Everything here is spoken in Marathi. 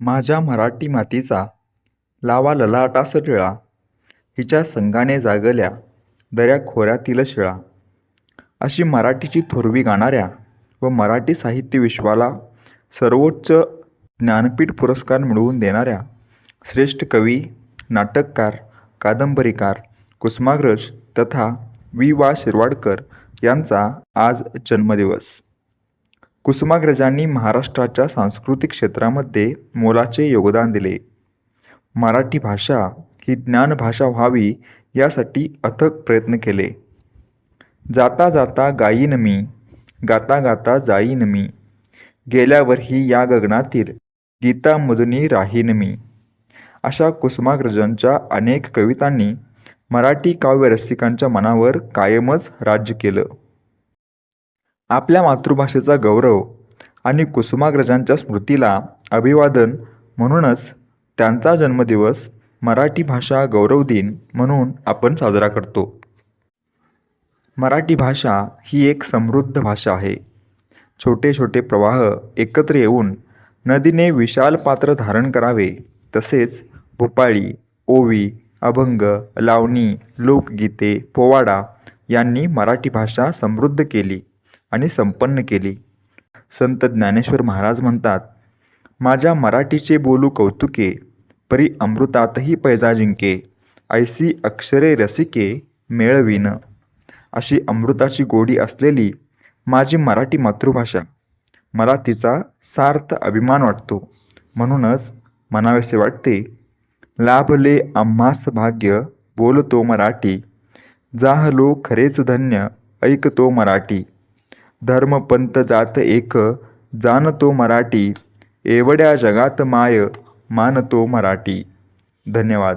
माझ्या मराठी मातीचा लावा ललाटास टिळा हिच्या संगाने जागल्या दऱ्या खोऱ्यातील शिळा. अशी मराठीची थोरवी गाणाऱ्या व मराठी साहित्य विश्वाला सर्वोच्च ज्ञानपीठ पुरस्कार मिळवून देणाऱ्या श्रेष्ठ कवी नाटककार कादंबरीकार कुसुमाग्रज तथा वि. वा. शिरवाडकर यांचा आज जन्मदिवस. कुसुमाग्रजांनी महाराष्ट्राच्या सांस्कृतिक क्षेत्रामध्ये मोलाचे योगदान दिले. मराठी भाषा ही ज्ञानभाषा व्हावी यासाठी अथक प्रयत्न केले. जाता जाता गायीन मी गाता गाता जाईन मी. गेल्यावर ही या गगनातील गीतामधुनी राहीन मी. अशा कुसुमाग्रजांच्या अनेक कवितांनी मराठी काव्य रसिकांच्या मनावर कायमच राज्य केलं. आपल्या मातृभाषेचा गौरव आणि कुसुमाग्रजांच्या स्मृतीला अभिवादन म्हणूनच त्यांचा जन्मदिवस मराठी भाषा गौरव दिन म्हणून आपण साजरा करतो. मराठी भाषा ही एक समृद्ध भाषा आहे. छोटे छोटे प्रवाह एकत्र येऊन नदीने विशाल पात्र धारण करावे तसेच भूपाळी ओवी अभंग लावणी लोकगीते पोवाडा यांनी मराठी भाषा समृद्ध केली. आणि संपन्न केली. संत ज्ञानेश्वर महाराज म्हणतात माझ्या मराठीचे बोलू कौतुके परी अमृतातही पैजा जिंके ऐसी अक्षरे रसिके मेळवीन. अशी अमृताची गोडी असलेली माझी मराठी मातृभाषा मला तिचा सार्थ अभिमान वाटतो. म्हणूनच म्हणावेसे वाटते लाभले आम्हास भाग्य बोलतो मराठी. जाहलो खरेच धन्य ऐकतो मराठी. धर्मपंत जात एक जाणतो मराठी एवढ्या जगात माय मानतो मराठी. धन्यवाद.